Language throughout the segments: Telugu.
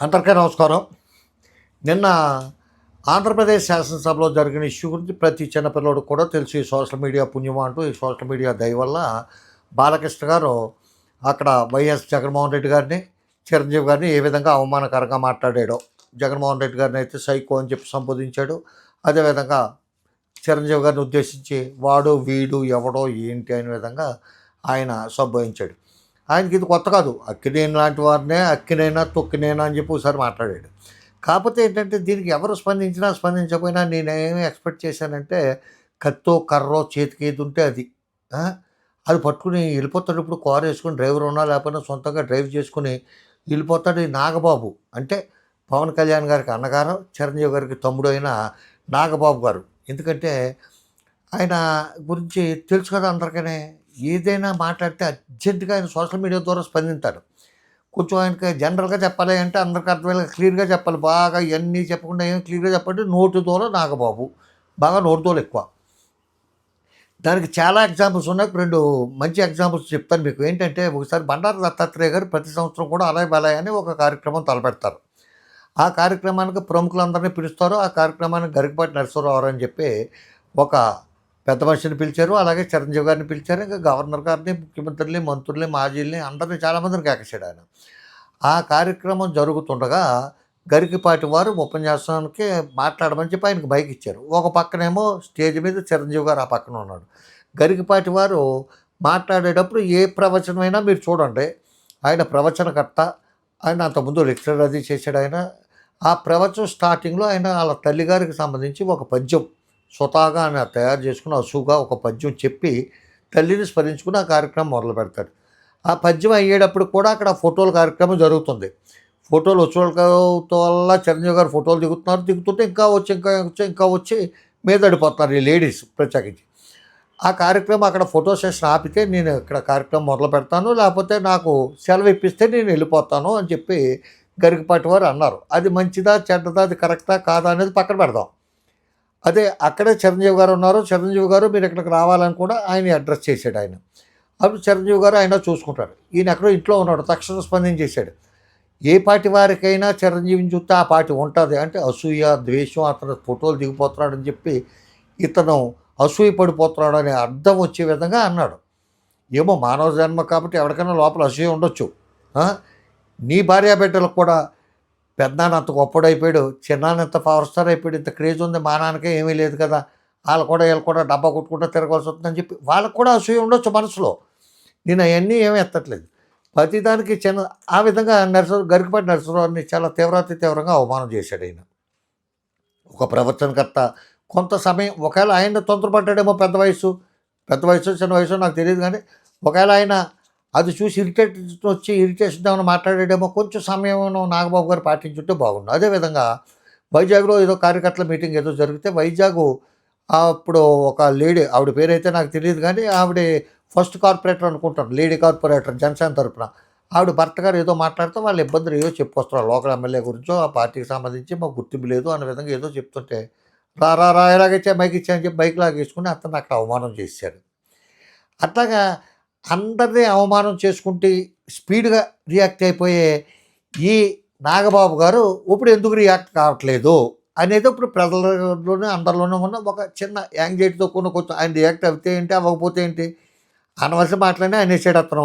అందరికీ నమస్కారం. నిన్న ఆంధ్రప్రదేశ్ శాసనసభలో జరిగిన ఇష్యూ గురించి ప్రతి చిన్నపిల్లడు కూడా తెలుసు. ఈ సోషల్ మీడియా పుణ్యం అంటూ ఈ సోషల్ మీడియా దయ వల్ల బాలకృష్ణ గారు అక్కడ వైఎస్ జగన్మోహన్ రెడ్డి గారిని చిరంజీవి గారిని ఏ విధంగా అవమానకరంగా మాట్లాడాడో జగన్మోహన్ రెడ్డి గారిని అయితే సైకో అని చెప్పి సంబోధించాడు. అదేవిధంగా చిరంజీవి గారిని ఉద్దేశించి వాడు వీడు ఎవడో ఏంటి అనే విధంగా ఆయన సంబోధించాడు ఆయనకి ఇది కొత్త కాదు. అక్కినేని లాంటి వారినే అక్కినైనా తొక్కినైనా అని చెప్పి ఒకసారి మాట్లాడాడు. కాకపోతే ఏంటంటే దీనికి ఎవరు స్పందించినా స్పందించకపోయినా నేనేమి ఎక్స్పెక్ట్ చేశానంటే కత్తో కర్రో చేతికి ఏది ఉంటే అది. అది పట్టుకుని వెళ్ళిపోతాడు ఇప్పుడు కారు వేసుకుని డ్రైవర్ ఉన్నా లేకపోయినా సొంతంగా డ్రైవ్ చేసుకుని వెళ్ళిపోతాడు ఈ నాగబాబు. అంటే పవన్ కళ్యాణ్ గారికి అన్నగారు చిరంజీవి గారికి తమ్ముడు అయిన నాగబాబు గారు. ఎందుకంటే ఆయన గురించి తెలుసు కదా అందరికనే. ఏదైనా మాట్లాడితే అర్జెంటుగా ఆయన సోషల్ మీడియా ద్వారా స్పందించారు కొంచెం ఆయనకి జనరల్గా చెప్పాలి అంటే అందరికి అర్థమయ్యేలా క్లియర్గా చెప్పాలి. బాగా ఇవన్నీ చెప్పకుండా ఏం క్లియర్గా చెప్పండి నోటు దూల నాగబాబు. బాగా నోటు ద్వారా ఎక్కువ. దానికి చాలా ఎగ్జాంపుల్స్ ఉన్నాయి. రెండు మంచి ఎగ్జాంపుల్స్ చెప్తాను మీకు. ఏంటంటే ఒకసారి బండారు దత్తాత్రేయ గారు ప్రతి సంవత్సరం కూడా అలాయ్ బలాయ్ అని ఒక కార్యక్రమం తలపెడతారు. ఆ కార్యక్రమానికి ప్రముఖులందరినీ పిలుస్తారు. ఆ కార్యక్రమానికి గరికపాటి నరసరావు అని చెప్పి ఒక పెద్ద మనిషిని పిలిచారు అలాగే చిరంజీవి గారిని పిలిచారు ఇంకా గవర్నర్ గారిని ముఖ్యమంత్రిని మంత్రుల్ని మాజీల్ని అందరినీ చాలామందిని కేకేశాడు ఆయన. ఆ కార్యక్రమం జరుగుతుండగా గరికిపాటి వారు ఉపన్యాసానికి మాట్లాడమని చెప్పి ఆయనకు బైక్ ఇచ్చారు. ఒక పక్కనేమో స్టేజ్ మీద చిరంజీవి గారు ఆ పక్కన ఉన్నాడు. గరికిపాటి వారు మాట్లాడేటప్పుడు ఏ ప్రవచనమైనా మీరు చూడండి. ఆయన ప్రవచనకర్త ఆయన అంతకుముందు లెక్చరర్ అది చేశాడు ఆయన. ఆ ప్రవచనం స్టార్టింగ్లో ఆయన వాళ్ళ తల్లిగారికి సంబంధించి ఒక పద్యం స్వతహాగా ఆయన తయారు చేసుకుని అసుగా ఒక పద్యం చెప్పి తల్లిని స్మరించుకుని ఆ కార్యక్రమం మొదలు పెడతాడు. ఆ పద్యం అయ్యేటప్పుడు కూడా అక్కడ ఫోటోల కార్యక్రమం జరుగుతుంది. ఫోటోలు వచ్చేవాళ్ళతో వల్ల చిరంజీవి గారు ఫోటోలు దిగుతున్నారు. దిగుతుంటే ఇంకా వచ్చి ఇంకా వచ్చి ఇంకా వచ్చి మీద ఈ లేడీస్ ప్రత్యేకించి. ఆ కార్యక్రమం అక్కడ ఫోటో సెషన్ ఆపితే నేను ఇక్కడ కార్యక్రమం మొదలు పెడతాను. లేకపోతే నాకు సెలవు ఇప్పిస్తే నేను వెళ్ళిపోతాను అని చెప్పి గరికపాటి వారు అన్నారు. అది మంచిదా చెడ్డదా అది కరెక్టా కాదా అనేది పక్కన పెడదాం. అదే అక్కడే చిరంజీవి గారు ఉన్నారు. చిరంజీవి గారు మీరు ఇక్కడికి రావాలని కూడా ఆయన అడ్రస్ చేశాడు ఆయన. అప్పుడు చిరంజీవి గారు ఆయన చూసుకుంటారు ఈయన ఎక్కడో ఇంట్లో ఉన్నాడు. తక్షణ స్పందించేశాడు ఏ పార్టీ వారికైనా చిరంజీవిని చూస్తే ఆ పార్టీ ఉంటుంది. అంటే అసూయ ద్వేషం అతను ఫోటోలు దిగిపోతున్నాడని చెప్పి ఇతను అసూయ పడిపోతున్నాడు అనే అర్థం వచ్చే విధంగా అన్నాడు. ఏమో మానవ జన్మ కాబట్టి ఎవరికైనా లోపల అసూయ ఉండొచ్చు. నీ భార్య బిడ్డలకు కూడా పెద్దనాన్న అంత గొప్పడైపోయాడు చిన్నాన్న ఇంత పవర్ స్టార్ అయిపోయాడు ఇంత క్రేజ్ ఉంది మా నాన్నకే ఏమీ లేదు కదా. వాళ్ళు కూడా వీళ్ళు కూడా డబ్బా కొట్టుకుంటూ తిరగాల్సి వస్తుందని చెప్పి వాళ్ళకు కూడా అసూయ ఉండొచ్చు మనసులో. నేను అవన్నీ ఏమీ ఎత్తట్లేదు. ప్రతిదానికి చిన్న ఆ విధంగా నరసరావు గరికపాటి నరసరావుని చాలా తీవ్రాతి తీవ్రంగా అవమానం చేశాడు ఆయన. ఒక ప్రవచనకర్త కొంత సమయం ఒకవేళ ఆయన తొందరపడ్డాడేమో పెద్ద వయసు పెద్ద వయసు చిన్న వయసు నాకు తెలియదు కానీ ఒకవేళ ఆయన అది చూసి ఇరిటేట్ వచ్చి ఇరిటేషన్ ఏమైనా మాట్లాడేటేమో కొంచెం సమయం నాగబాబు గారు పాటించుంటే బాగుండు. అదేవిధంగా వైజాగ్లో ఏదో కార్యకర్తల మీటింగ్ ఏదో జరిగితే వైజాగ్ అప్పుడు ఒక లేడీ ఆవిడ పేరైతే నాకు తెలియదు కానీ ఆవిడ ఫస్ట్ కార్పొరేటర్ అనుకుంటాను లేడీ కార్పొరేటర్ జనసేన తరఫున ఆవిడ భర్త గారు ఏదో మాట్లాడితే వాళ్ళ ఇబ్బందులు ఏదో చెప్పుకొస్తారు లోకల్ ఎమ్మెల్యే గురించో ఆ పార్టీకి సంబంధించి మాకు గుర్తింపు లేదు అనే విధంగా ఏదో చెప్తుంటే రా రా రా ఎలాగైతే బైక్ ఇచ్చా అని చెప్పి బైక్ లాగేసుకుని అతను అక్కడ అవమానం చేశాడు. అట్లాగా అందరినీ అవమానం చేసుకుంటే స్పీడ్గా రియాక్ట్ అయిపోయే ఈ నాగబాబు గారు ఇప్పుడు ఎందుకు రియాక్ట్ కావట్లేదు అనేది ఇప్పుడు ప్రజలలోనే అందరిలోనే ఉన్న ఒక చిన్న యాంగ్జైటీతో కొన్ని కొంచెం ఆయన రియాక్ట్ అవుతే ఏంటి అవ్వకపోతే ఏంటి అనవలసిన మాటలనే అనేసాడు అతను.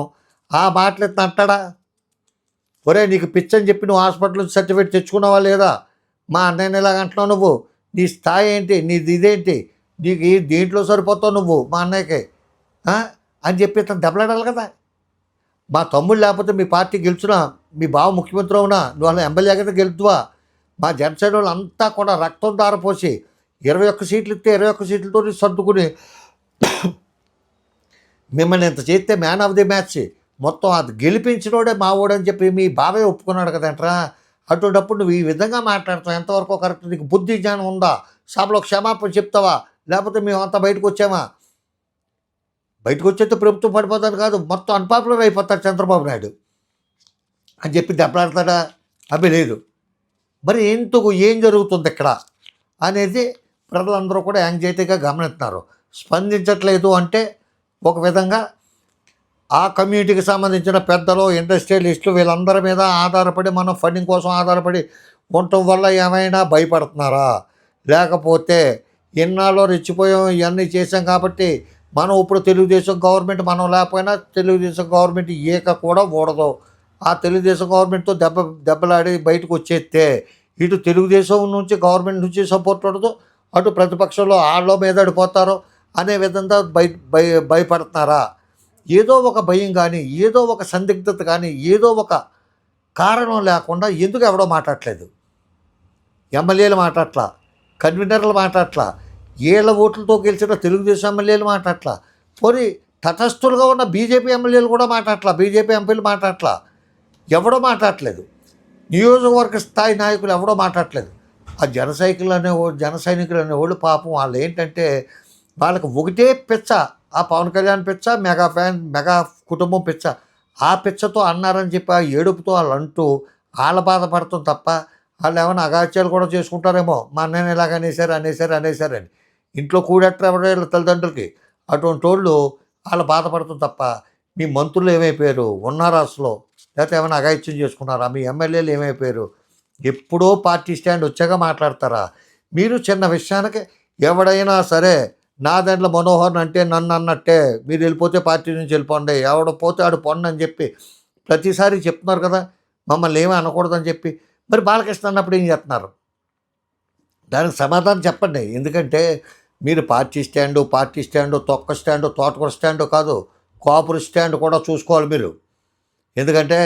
ఆ మాటలు ఎత్తున అంటాడా? ఒరే నీకు పిచ్చని చెప్పి నువ్వు హాస్పిటల్ నుంచి సర్టిఫికేట్ తెచ్చుకున్నావా లేదా? మా అన్నయ్యని ఇలాగ అంటున్నావు నువ్వు? నీ స్థాయి ఏంటి? నీది ఇదేంటి నీకు దీంట్లో సరిపోతావు నువ్వు మా అన్నయ్యకి. అని చెప్పి తను దెబ్బలాడాలి కదా. మా తమ్ముడు లేకపోతే మీ పార్టీ గెలుచునా మీ బావ ముఖ్యమంత్రి అవునా నువ్వు అలా ఎమ్మెల్యే కదా గెలుతువా మా జనసేన వాళ్ళు అంతా కూడా రక్తం దారపోసి ఇరవై ఒక్క సీట్లు ఇస్తే ఇరవై ఒక్క సీట్లతో సర్దుకుని మిమ్మల్ని ఇంత చేస్తే మ్యాన్ ఆఫ్ ది మ్యాచ్. మొత్తం అది గెలిపించినోడే మా చెప్పి మీ బాబాయ్ ఒప్పుకున్నాడు కదంట్రా అటువంటిప్పుడు నువ్వు ఈ విధంగా మాట్లాడతావు. ఎంతవరకు కరెక్ట్ నీకు బుద్ధి జ్ఞానం ఉందా? సభలో క్షమాపణ చెప్తావా? లేకపోతే మేము అంతా బయటకు వచ్చామా? బయటకు వచ్చేస్తే ప్రభుత్వం పడిపోతాను కాదు. మొత్తం అన్పాపులర్ అయిపోతాడు చంద్రబాబు నాయుడు. అని చెప్పి దెబ్బలాడతాడా? అవి లేదు. మరి ఎందుకు ఏం జరుగుతుంది ఇక్కడ? అనేది ప్రజలందరూ కూడా యాంగ్జైటీగా గమనిస్తున్నారు. స్పందించట్లేదు అంటే ఒక విధంగా ఆ కమ్యూనిటీకి సంబంధించిన పెద్దలు ఇండస్ట్రియలిస్టులు వీళ్ళందరి మీద ఆధారపడి మనం ఫండింగ్ కోసం ఆధారపడి ఉండటం వల్ల ఏమైనా భయపడుతున్నారా? లేకపోతే ఇన్నాళ్ళు రెచ్చిపోయాం ఇవన్నీ చేసాం కాబట్టి మనం ఇప్పుడు తెలుగుదేశం గవర్నమెంట్ మనం లేకపోయినా తెలుగుదేశం గవర్నమెంట్ ఏక కూడా ఊడదు. ఆ తెలుగుదేశం గవర్నమెంట్తో దెబ్బ దెబ్బలాడి బయటకు వచ్చేస్తే ఇటు తెలుగుదేశం నుంచి గవర్నమెంట్ నుంచి సపోర్ట్ ఉండదు. అటు ప్రతిపక్షంలో ఆళ్ళ మీద పడిపోతారు అనే విధంగా భయ భయ భయపడుతున్నారా? ఏదో ఒక భయం కానీ ఏదో ఒక సందిగ్ధత కానీ ఏదో ఒక కారణం లేకుండా ఎందుకు ఎవడో మాట్లాడలేదు ఎమ్మెల్యేలు మాట్లాడట్లా? కన్వీనర్లు మాట్లాడట్లా? ఏళ్ళ ఓట్లతో గెలిచిన తెలుగుదేశం ఎమ్మెల్యేలు మాట్లాడట్లా. పోనీ తటస్థులుగా ఉన్న బీజేపీ ఎమ్మెల్యేలు కూడా మాట్లాడలా బీజేపీ ఎంపీలు మాట్లాడలా ఎవడో మాట్లాడలేదు నియోజకవర్గ స్థాయి నాయకులు ఎవడో మాట్లాడలేదు ఆ జన సైకిల్ అనే జన సైనికులు అనేవాళ్ళు పాపం వాళ్ళు ఏంటంటే వాళ్ళకి ఒకటే పిచ్చ ఆ పవన్ కళ్యాణ్ పిచ్చ మెగా ఫ్యాన్ మెగా కుటుంబం పిచ్చ. ఆ పిచ్చతో అన్నారని చెప్పి ఆ ఏడుపుతో వాళ్ళు అంటూ వాళ్ళ బాధపడతాం తప్ప వాళ్ళు ఏమైనా అగాత్యాలు కూడా చేసుకుంటారేమో. మా అన్నయ్య ఇలాగ అనేసారు అనేసారు అనేసారని ఇంట్లో కూడెట్టారు ఎవరో తల్లిదండ్రులకి అటువంటి వాళ్ళు వాళ్ళు బాధపడతాం తప్ప మీ మంత్రులు ఏమైపోయారు? ఉన్నారా అసలు. లేకపోతే ఏమైనా అగాయిత్యం చేసుకున్నారా? మీ ఎమ్మెల్యేలు ఏమైపోయారు? ఎప్పుడో పార్టీ స్టాండ్ వచ్చాక మాట్లాడతారా? మీరు చిన్న విషయానికి ఎవడైనా సరే నా దాంట్లో మనోహర్ అంటే నన్ను అన్నట్టే మీరు వెళ్ళిపోతే పార్టీ నుంచి వెళ్ళిపోండి. ఎవడ పోతే ఆడు పొండి అని చెప్పి ప్రతిసారి చెప్తున్నారు కదా. మమ్మల్ని ఏమీ అనకూడదని చెప్పి. మరి బాలకృష్ణ అన్నప్పుడు ఏం చేస్తున్నారు? దానికి సమాధానం చెప్పండి. ఎందుకంటే మీరు పార్టీ స్టాండు పార్టీ స్టాండు తొక్క స్టాండు తోటకూర స్టాండు కాదు కాపురు స్టాండ్ కూడా చూసుకోవాలి మీరు. ఎందుకంటే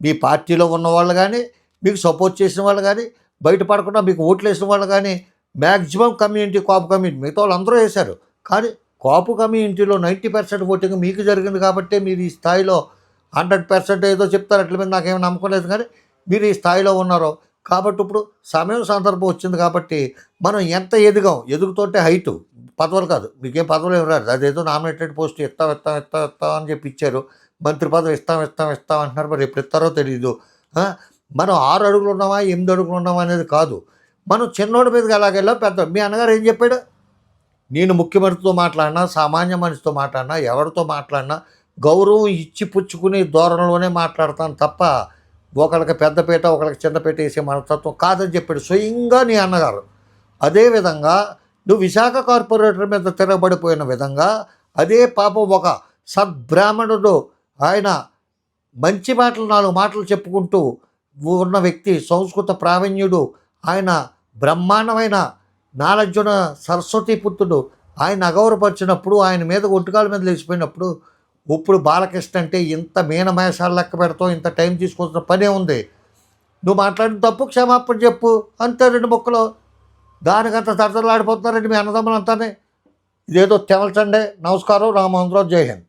మీ పార్టీలో ఉన్న వాళ్ళు కానీ మీకు సపోర్ట్ చేసిన వాళ్ళు కానీ బయటపడకుండా మీకు ఓట్లు వేసిన వాళ్ళు కానీ మ్యాక్సిమం కమ్యూనిటీ కాపు కమ్యూనిటీ మిగతా వాళ్ళు అందరూ వేశారు. కానీ కాపు కమ్యూనిటీలో నైంటీ పర్సెంట్ ఓటింగ్ మీకు జరిగింది కాబట్టి మీరు ఈ స్థాయిలో హండ్రెడ్ పర్సెంట్ ఏదో చెప్తారు అట్ల మీద నాకేం నమ్మకం లేదు. కానీ మీరు ఈ స్థాయిలో ఉన్నారు కాబట్టి ఇప్పుడు సమయం సందర్భం వచ్చింది కాబట్టి మనం ఎంత ఎదుగాం? ఎదుగుతుంటే హైటు పదవులు కాదు. మీకేం పదవులు ఏమి రాదు. అదేదో నామినేటెడ్ పోస్ట్ ఇస్తాం ఇస్తాం ఇస్తాం ఇస్తాం అని చెప్పి ఇచ్చారు. మంత్రి పదవి ఇస్తాం ఇస్తాం ఇస్తాం అంటున్నారు. మరి ఎప్పుడు ఇస్తారో తెలియదు మనం ఆరు అడుగులు ఉన్నామా? ఎనిమిది అడుగులు ఉన్నామా అనేది కాదు. మనం చిన్నోడి మీదకి ఎలాగెళ్ళా? పెద్ద మీ అన్నగారు ఏం చెప్పాడు? నేను ముఖ్యమంత్రితో మాట్లాడినా సామాన్య మనిషితో మాట్లాడినా ఎవరితో మాట్లాడినా గౌరవం ఇచ్చి పుచ్చుకునే ధోరణిలోనే మాట్లాడతాను తప్ప ఒకరికి పెద్దపీట ఒకరికి చిన్నపీట వేసే మనస్తత్వం కాదని చెప్పాడు స్వయంగా నీ అన్నగారు. అదేవిధంగా నువ్వు విశాఖ కార్పొరేటర్ మీద తిరగబడిపోయిన విధంగా అదే పాపం ఒక సద్బ్రాహ్మణుడు ఆయన మంచి మాటలు నాలుగు మాటలు చెప్పుకుంటూ ఉన్న వ్యక్తి సంస్కృత ప్రావీణ్యుడు ఆయన బ్రహ్మాండమైన నాలజ్జున సరస్వతి పుత్రుడు ఆయన అగౌరపరిచినప్పుడు ఆయన మీద ఒంటికాల మీద లేచిపోయినప్పుడు ఇప్పుడు బాలకృష్ణ అంటే ఇంత మీనమేషాలు లెక్క పెడతావు ఇంత టైం తీసుకోవాల్సిన పనే ఉంది. నువ్వు మాట్లాడిన తప్పు క్షమాపణ చెప్పు అంతే రెండు ముక్కలు. దానికంత తడతలాడిపోతున్నారండి మీ అన్నదమ్ములు అంతానే ఇదేదో తెమల్చండి. నమస్కారం. రామచంద్రరావు జై హింద్.